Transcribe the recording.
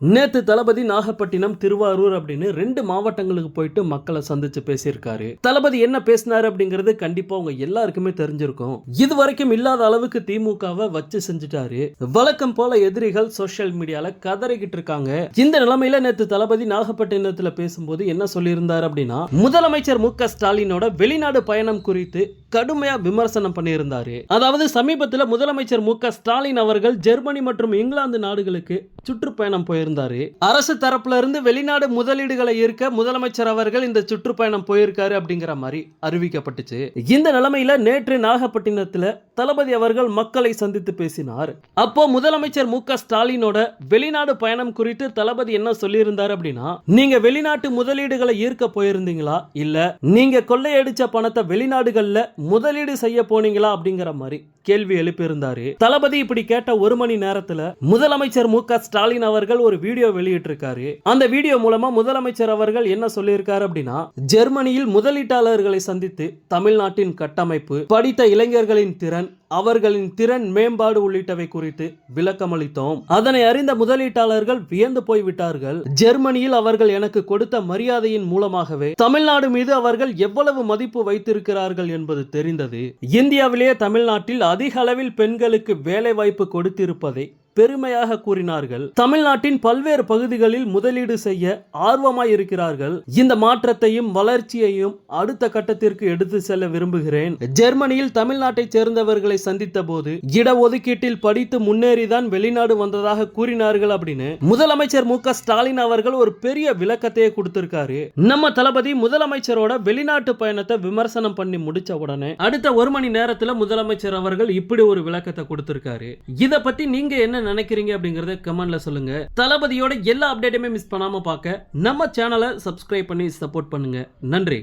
நேத்து தளபதி நாகப்பட்டினம் திருவாரூர் அப்படின்னு ரெண்டு மாவட்டங்களுக்கு போயிட்டு மக்களை சந்திச்சு பேசியிருக்காரு. தளபதி என்ன பேசினாரு அப்படிங்கிறது கண்டிப்பா உங்க எல்லாருக்குமே தெரிஞ்சிருக்கும். இது வரைக்கும் இல்லாத அளவுக்கு திமுகவை வச்சு செஞ்சுட்டாரு. வழக்கம் போல எதிரிகள் சோஷியல் மீடியால கதறிக்கிட்டு இருக்காங்க. இந்த நிலைமையில நேத்து தளபதி நாகப்பட்டினத்துல பேசும்போது என்ன சொல்லியிருந்தார் அப்படின்னா முதலமைச்சர் மு ஸ்டாலினோட வெளிநாடு பயணம் குறித்து கடுமையா விமர்சனம் பண்ணியிருந்தாரு. அதாவது சமீபத்துல முதலமைச்சர் மு ஸ்டாலின் அவர்கள் ஜெர்மனி மற்றும் இங்கிலாந்து நாடுகளுக்கு சுற்றுப்பயணம் போயிருந்தார். அரசு தரப்புல இருந்து வெளிநாடு முதலீடுகளை ஈர்க்க முதலமைச்சர் அவர்கள் இந்த சுற்றுப்பயணம் போயிருக்காரு அப்படிங்கிற மாதிரி அறிவிக்கப்பட்டுச்சு. இந்த நிலைமையில நேற்று நாகப்பட்டினத்துல தளபதி அவர்கள் மக்களை சந்தித்து பேசினார். அப்போ முதலமைச்சர் மு ஸ்டாலினோட வெளிநாடு பயணம் குறித்து தளபதி என்ன சொல்லியிருந்தார் அப்படின்னா நீங்க வெளிநாட்டு முதலீடுகளை ஈர்க்க போயிருந்தீங்களா? இல்ல நீங்க கொள்ளையடிச்ச பணத்தை வெளிநாடுகள்ல முதலீடு செய்ய போனீங்களா? அப்படிங்கிற மாதிரி கேள்வி எழுப்பியிருந்தாரு. தளபதி இப்படி கேட்ட ஒரு மணி நேரத்துல முதலமைச்சர் மு ஸ்டாலின் அவர்கள் ஒரு வீடியோ வெளியிட்டிருக்காரு. அந்த வீடியோ மூலமா முதலமைச்சர் அவர்கள் என்ன சொல்லியிருக்காரு அப்படின்னா ஜெர்மனியில் முதலீட்டாளர்களை சந்தித்து தமிழ்நாட்டின் கட்டமைப்பு படித்த இளைஞர்களின் திறன் அவர்களின் திறன் மேம்பாடு உள்ளிட்டவை குறித்து விளக்கமளித்தோம் அதனை அறிந்த முதலீட்டாளர்கள் வியந்து போய்விட்டார்கள். ஜெர்மனியில் அவர்கள் எனக்கு கொடுத்த மரியாதையின் மூலமாகவே தமிழ்நாடு மீது அவர்கள் எவ்வளவு மதிப்பு வைத்திருக்கிறார்கள் என்பது தெரிந்தது. இந்தியாவிலேயே தமிழ்நாட்டில் அதிக அளவில் பெண்களுக்கு வேலை வாய்ப்பு கொடுத்திருப்பதை பெருமையாக கூறினார்கள். தமிழ்நாட்டின் பல்வேறு பகுதிகளில் முதலீடு செய்ய ஆர்வமாய் இருக்கிறார்கள் இந்த மாற்றத்தையும் வளர்ச்சியையும் அடுத்த கட்டத்திற்கு எடுத்து செல்ல விரும்புகிறேன். ஜெர்மனியில் தமிழ்நாட்டைச் சேர்ந்தவர்களை சந்தித்த போது இடஒதுக்கீட்டில் படித்து முன்னேறிதான் வெளிநாடு வந்ததாக கூறினார்கள் அப்படின்னு முதலமைச்சர் மு க ஸ்டாலின் அவர்கள் ஒரு பெரிய விளக்கத்தையே கொடுத்திருக்காரு. நம்ம தளபதி முதலமைச்சரோட வெளிநாட்டு பயணத்தை விமர்சனம் பண்ணி முடிச்ச உடனே அடுத்த ஒரு மணி நேரத்துல முதலமைச்சர் அவர்கள் இப்படி ஒரு விளக்கத்தை கொடுத்திருக்காரு. இத பத்தி நீங்க என்ன நினைக்கிறீங்க அப்படிங்கறத கமெண்ட்ல சொல்லுங்க. தளபதியோட எல்லா அப்டேட்டுமே மிஸ் பண்ணாம பார்க்க நம்ம சேனலை சப்ஸ்கிரைப் பண்ணி சப்போர்ட் பண்ணுங்க. நன்றி.